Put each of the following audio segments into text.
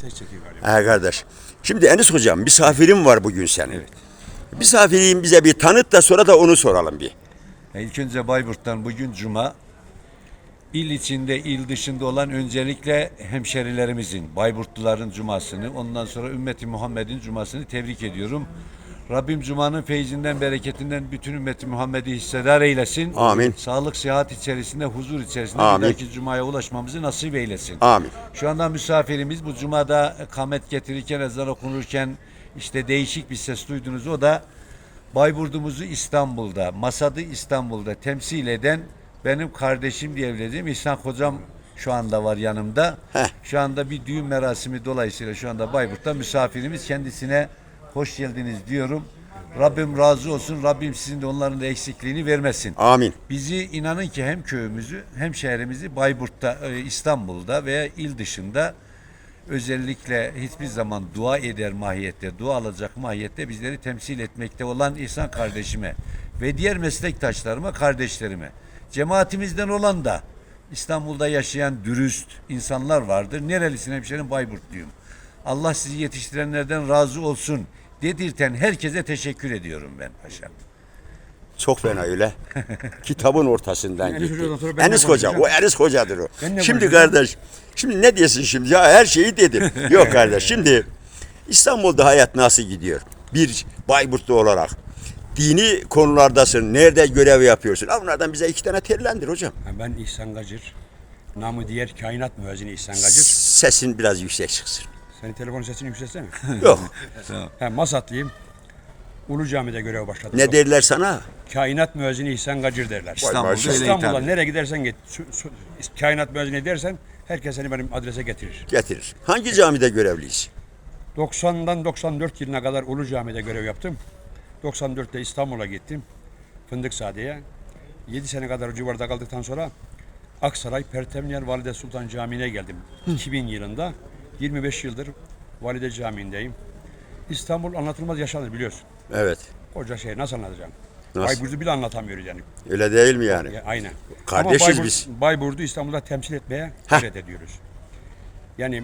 Teşekkür ederim. Ha kardeş. Şimdi Enis hocam misafirim var bugün senin. Evet. Misafirin bize bir tanıt da sonra da onu soralım bir. E, İlk önce Bayburt'tan bugün Cuma. İl içinde, il dışında olan öncelikle hemşerilerimizin, Bayburtluların Cumasını, ondan sonra Ümmeti Muhammed'in Cumasını tebrik ediyorum. Rabbim Cuma'nın feyzinden, bereketinden bütün ümmeti Muhammed'i hissedar eylesin. Amin. Sağlık, sıhhat içerisinde, huzur içerisinde Amin. bir dahaki Cuma'ya ulaşmamızı nasip eylesin. Amin. Şu anda misafirimiz bu cumada kamet getirirken, ezan okunurken işte değişik bir ses duydunuz. O da Bayburt'umuzu İstanbul'da, Masad'ı İstanbul'da temsil eden benim kardeşim diyebileceğim İhsan Hocam şu anda var yanımda. Heh. Şu anda bir düğün merasimi dolayısıyla şu anda Bayburt'ta misafirimiz kendisine hoş geldiniz diyorum. Rabbim razı olsun. Rabbim sizin de onların da eksikliğini vermesin. Amin. Bizi inanın ki hem köyümüzü hem şehrimizi Bayburt'ta, e, İstanbul'da veya il dışında özellikle hiçbir zaman dua eder mahiyette, dua alacak mahiyette bizleri temsil etmekte olan İhsan kardeşime ve diğer meslektaşlarıma, kardeşlerime, cemaatimizden olan da İstanbul'da yaşayan dürüst insanlar vardır. Nerelisin hemşerim Bayburtluyum. Allah sizi yetiştirenlerden razı olsun dedirten herkese teşekkür ediyorum ben paşam. Çok fena öyle. Kitabın ortasından Enis gitti. Enis Hoca, o. Enis Hoca'dır o. Şimdi kardeş, şimdi ne diyorsun şimdi? Ya her şeyi dedim. Yok kardeş, şimdi İstanbul'da hayat nasıl gidiyor? Bir Bayburtlu olarak. Dini konulardasın, nerede görev yapıyorsun? Al bunlardan bize iki tane terlendir hocam. Ben İhsan Gacır. Namı diğer kainat müezzini İhsan Gacır. Sesin biraz yüksek çıksın. Senin telefon sesini yükseltsene. Yok. ha, Masatlıyım. Ulu Cami'de görev başladım. Ne derler sana? Kainat müezzini İhsan Gacır derler. İstanbul'da öyle İstanbul'da hitap nereye gidersen git. su- su- kainat müezzini dersen herkes seni benim adrese getirir. Getirir. Hangi camide görevliyiz? 90'dan 94 yılına kadar Ulu Cami'de görev yaptım. 94'te İstanbul'a gittim. Fındık Sade'ye. 7 sene kadar o civarda kaldıktan sonra Aksaray Pertemniyel Valide Sultan Camii'ne geldim. 2000 yılında. 25 yıldır Valide Camii'ndeyim. İstanbul anlatılmaz yaşanır biliyorsun. Evet. Koca şehir nasıl anlatacağım? Nasıl? Bayburt'u bile anlatamıyoruz yani. Öyle değil mi yani? Ya, aynen. Kardeşiz Ama Bayburt- biz. Bayburt'u İstanbul'da temsil etmeye gayret ediyoruz. Yani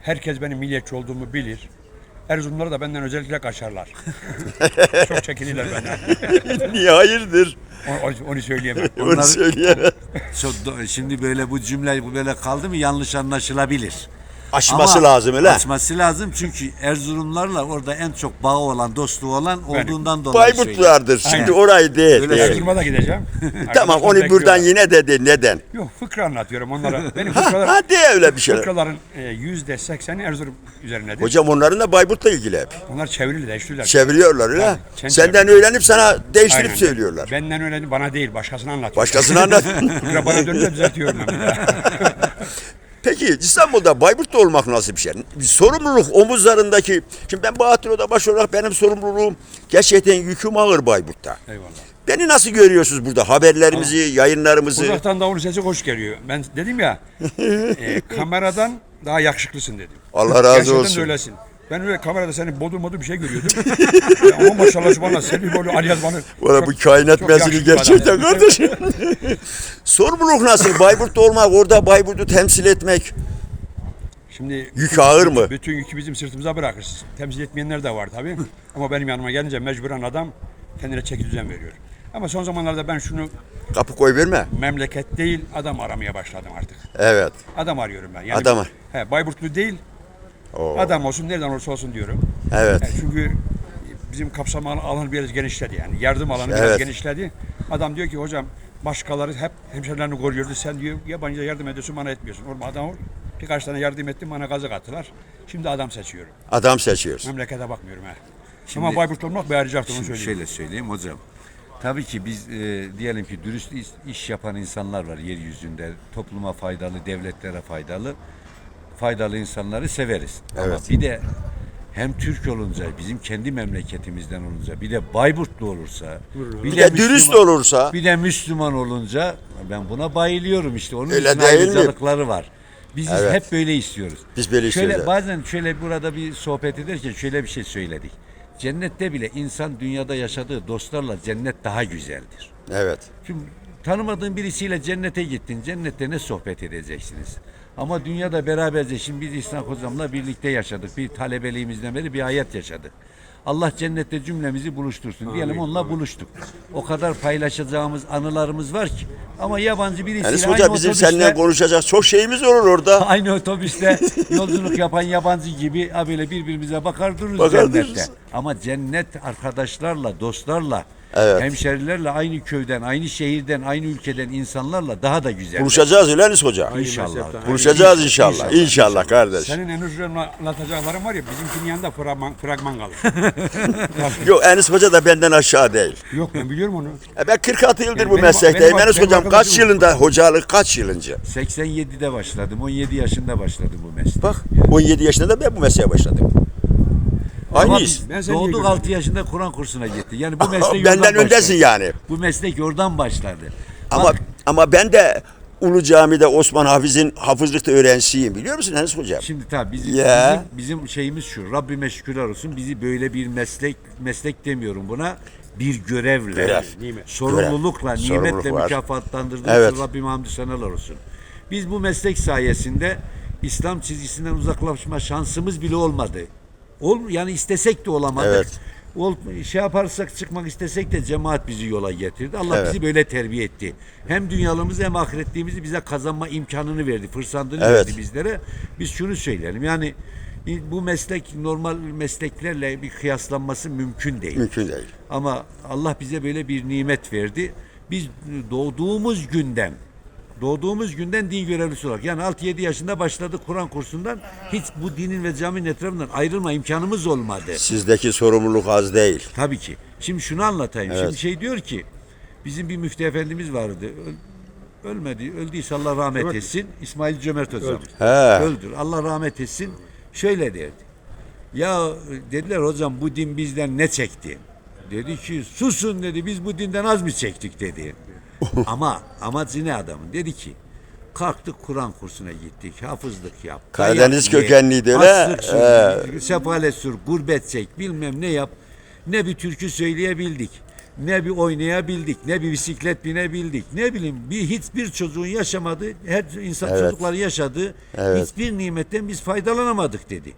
herkes benim milliyetçi olduğumu bilir. Erzurumları da benden özellikle kaçarlar. Çok çekinirler benden. Niye hayırdır? Onu, onu söyleyemem. Onu Onlar- söyleyemem. Çok do- şimdi böyle bu cümle bu böyle kaldı mı yanlış anlaşılabilir. Aşması Ama lazım öyle. Açması lazım çünkü Erzurumlarla orada en çok bağı olan, dostluğu olan olduğundan dolayı söylüyorum. Bayburtlulardır. Şimdi Aynen. orayı değil. Öyle değil. Erzurum'a da gideceğim. Tamam Arkadaşlar onu buradan bekliyorlar. yine dedi. Neden? Yok fıkra anlatıyorum onlara. Benim Ha, fıkralar, hadi öyle bir şey. fıkraların e, yüzde sekseni Erzurum üzerinedir. Hocam onların da Bayburt'la ilgili hep. Onlar çevrili değiştirirler. Çeviriyorlar öyle. Tabii, kendi Senden çeviriyor. öğrenip sana değiştirip Aynen. söylüyorlar. Benden öyle bana değil başkasına anlatıyor. Başkasına anlat. Fıkra bana dönünce düzeltiyorum ben. Peki İstanbul'da Bayburt'ta olmak nasıl bir şey? Sorumluluk omuzlarındaki. Şimdi ben Bahattin Oda baş olarak benim sorumluluğum gerçekten yüküm ağır Bayburt'ta. Eyvallah. Beni nasıl görüyorsunuz burada? Haberlerimizi, yayınlarımızı. Uzaktan davul sesi hoş geliyor. Ben dedim ya e, kameradan daha yakışıklısın dedim. Allah razı Gerçekten olsun. de öylesin. Ben öyle kamerada senin bodur modur bir şey görüyordum. Ya ama maşallah subhanallah Selvi böyle Ali Yazman'ı. Valla bu kainat mezini gerçekten kardeşim. Sorumluluk nasıl? Bayburt'ta olmak, orada Bayburt'u temsil etmek. Şimdi Yük ağır mı? bütün yükü bizim sırtımıza bırakırız. Temsil etmeyenler de var tabii. ama benim yanıma gelince mecburen adam kendine çeki düzen veriyor. Ama son zamanlarda ben şunu Kapı koy verme. memleket değil adam aramaya başladım artık. Evet. Adam arıyorum ben. Yani, Adam He, Bayburtlu değil Oo. adam olsun nereden olursa olsun diyorum. Evet. Yani çünkü bizim kapsam alan- alanı biraz genişledi yani. Yardım alanı Evet. biraz genişledi. Adam diyor ki hocam başkaları hep hemşerilerini koruyordu. Sen diyor yabancıya yardım ediyorsun bana etmiyorsun. Oğlum adam ol. Birkaç tane yardım ettim bana gazı attılar. Şimdi adam seçiyorum. Adam seçiyoruz. Memlekete bakmıyorum ha. Şimdi- Ama Bayburtlu olmak bir ayrıcaktır onu Şimdi söyleyeyim. şöyle söyleyeyim hocam. Tabii ki biz e, diyelim ki dürüst iş, iş yapan insanlar var yeryüzünde. Topluma faydalı, devletlere faydalı. Faydalı insanları severiz. Ama Evet. bir de hem Türk olunca, bizim kendi memleketimizden olunca, bir de Bayburtlu olursa, Bir de dürüst Müslüman- olursa. bir de Müslüman olunca ben buna bayılıyorum işte. Onun Öyle için ayrıcalıkları var. Biz Evet. hep böyle istiyoruz. Biz böyle şöyle, istiyoruz. Bazen şöyle burada bir sohbet ederken şöyle bir şey söyledik. Cennette bile insan dünyada yaşadığı dostlarla cennet daha güzeldir. Evet. Şimdi tanımadığın birisiyle cennete gittin. Cennette ne sohbet edeceksiniz? Ama dünyada beraberce şimdi biz İhsan Hocam'la birlikte yaşadık. Bir talebeliğimizden beri bir hayat yaşadık. Allah cennette cümlemizi buluştursun. Diyelim onunla buluştuk. O kadar paylaşacağımız anılarımız var ki. Ama yabancı birisiyle Enes aynı Hoca bizim otobüste, seninle konuşacak çok şeyimiz olur orada. aynı otobüste yolculuk yapan yabancı gibi ha böyle birbirimize bakar dururuz Bakar cennette. dururuz. Ama cennet arkadaşlarla, dostlarla, Evet. hemşerilerle aynı köyden, aynı şehirden, aynı ülkeden insanlarla daha da güzel. Buluşacağız Enes Hoca. İnşallah. Buluşacağız inşallah. İnşallah kardeş. Senin en uzun anlatacakların var ya bizimkinin yanında fragman, fragman kalır. Yok Enes Hoca da benden aşağı değil. Yok ben biliyorum onu. E ben 46 yıldır Yani bu benim- meslekteyim. benim- Enes benim Hocam kaç yılında hocalık kaç yıl önce? 87'de başladım. 17 yaşında başladım bu mesleğe. Bak 17 yaşında da ben bu mesleğe başladım. Biz Ben seni doğduk niye 6 yaşında Kur'an kursuna gitti. Yani bu meslek Benden oradan öndesin başladı. yani. Bu meslek oradan başladı. Ama Bak, ama ben de Ulu Cami'de Osman Hafiz'in hafızlıkta öğrencisiyim. Biliyor musun Enes Hocam? Şimdi tabii bizim, Ya. bizim, bizim şeyimiz şu. Rabbime şükürler olsun bizi böyle bir meslek meslek demiyorum buna. Bir görevle, Görev. Nimet. sorumlulukla, Görev. nimetle Sorumluluk var. mükafatlandırdığı Evet. için Rabbime hamdü senalar olsun. Biz bu meslek sayesinde İslam çizgisinden uzaklaşma şansımız bile olmadı. Ol, yani istesek de olamadık. Evet. Ol, şey yaparsak çıkmak istesek de cemaat bizi yola getirdi. Allah Evet. bizi böyle terbiye etti. Hem dünyalığımızı hem ahiretliğimizi bize kazanma imkanını verdi, fırsatını Evet. verdi bizlere. Biz şunu söyleyelim yani bu meslek normal mesleklerle bir kıyaslanması mümkün değil. Mümkün değil. Ama Allah bize böyle bir nimet verdi. Biz doğduğumuz günden doğduğumuz günden din görevlisi olarak yani 6-7 yaşında başladık Kur'an kursundan hiç bu dinin ve caminin etrafından ayrılma imkanımız olmadı. Sizdeki sorumluluk az değil. Tabii ki. Şimdi şunu anlatayım. Evet. Şimdi şey diyor ki bizim bir müftü efendimiz vardı. Öl- ölmedi. Öldüyse Allah rahmet Evet. etsin. İsmail Cömert hocam. Öldür. Allah rahmet etsin. Şöyle derdi. Ya dediler hocam bu din bizden ne çekti? Dedi ki susun dedi biz bu dinden az mı çektik dedi. ama amacı ne adamın? Dedi ki kalktık Kur'an kursuna gittik. Hafızlık yap. Karadeniz dayak ye, kökenliydi öyle. açlık sür, sefalet sür, gurbet çek, bilmem ne yap. Ne bir türkü söyleyebildik. Ne bir oynayabildik, ne bir bisiklet binebildik. Ne bileyim bir hiçbir çocuğun yaşamadığı, her insan Evet. çocukların yaşadığı Evet. hiçbir nimetten biz faydalanamadık dedi.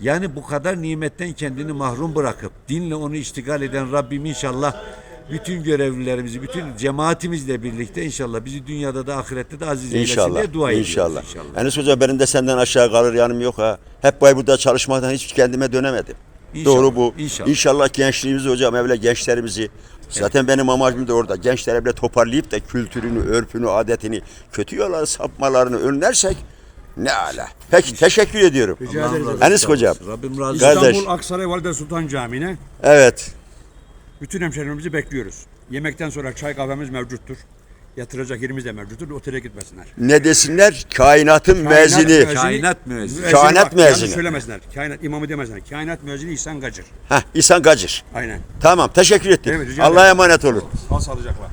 Yani bu kadar nimetten kendini mahrum bırakıp dinle onu iştigal eden Rabbim inşallah bütün görevlilerimizi, bütün cemaatimizle birlikte inşallah bizi dünyada da ahirette de aziz eylesin İnşallah. diye dua ediyoruz İnşallah. inşallah. Enes Hoca benim de senden aşağı kalır yanım yok ha. Hep Bayburt'ta çalışmaktan hiç kendime dönemedim. İnşallah, Doğru bu. inşallah. İnşallah gençliğimizi hocam evle gençlerimizi zaten benim amacım da orada. Gençler evle toparlayıp da kültürünü, örfünü, adetini, kötü yola sapmalarını önlersek ne ala. Peki teşekkür ediyorum. Rica Allah ederiz. Enes olsun. hocam. Rabbim razı Kardeş. İstanbul Aksaray Valide Sultan Camii'ne Evet. Bütün hemşehrilerimizi bekliyoruz. Yemekten sonra çay kahvemiz mevcuttur. Yatıracak yerimiz de mevcuttur. Otele gitmesinler. Ne desinler? Kainatın Kainat müezzini. Kainat müezzini. Kainat bak, yanlış müezzini. söylemesinler. Kainat imamı demesinler. Kainat müezzini İhsan Gacır. Heh, İhsan Gacır. Aynen. Tamam teşekkür ettim. Evet, rica Allah'a ederim. emanet olun. Sağ sağlıcakla.